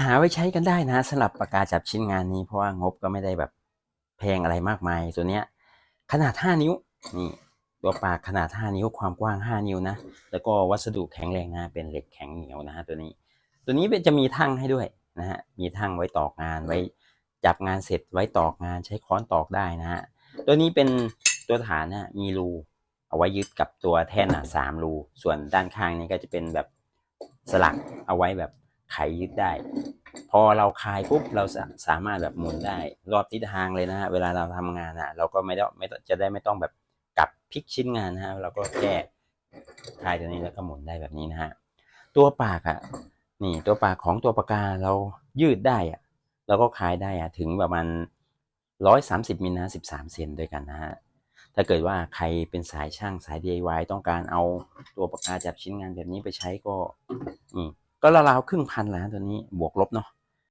หาไว้ใช้กันได้นะสำหรับปากกาจับชิ้นงานนี้ เพราะว่างบก็ไม่ได้แบบแพงอะไรมากมายตัวเนี้ยขนาด 5 นิ้วนี่ตัวปากขนาด 5 นิ้วความกว้าง 5 นิ้วนะแล้วก็วัสดุแข็งแรงนะเป็นเหล็กแข็งเหนียวนะฮะตัวนี้ ตัวนี้จะมีทั้งให้ด้วยนะฮะมีทั้งไว้ตอกงานไว้จับงานเสร็จไว้ตอกงานใช้ค้อนตอกได้นะฮะตัวนี้เป็นตัวฐานนะมีรูเอาไว้ยึดกับตัวแท่นอะสามรูส่วนด้านข้างนี้ก็จะเป็นแบบสลักเอาไว้แบบ ไขยึดได้ พอเราคลายปุ๊บเราสามารถแบบหมุนได้รอบทิศทางเลยนะฮะเวลาเราทำงานอะ เราก็ไม่ต้องไม่จะได้ไม่ต้องแบบกลับพลิกชิ้นงานนะฮะเราก็แค่คลายตัวนี้แล้วก็หมุนได้แบบนี้นะฮะตัวปากอะนี่ตัวปากของตัวปากกาเรายืดได้อะเราก็คลายได้อะถึงประมาณร้อยสามสิบมิลนะสิบสามเซนด้วยกันนะฮะถ้าเกิดว่าใครเป็นสายช่างสาย DIY ต้องการเอาตัวปากกาจับชิ้นงานแบบนี้ไปใช้ก็ อืม ก็ราวๆครึ่งพันแล้วตัวนี้บวกลบเนาะ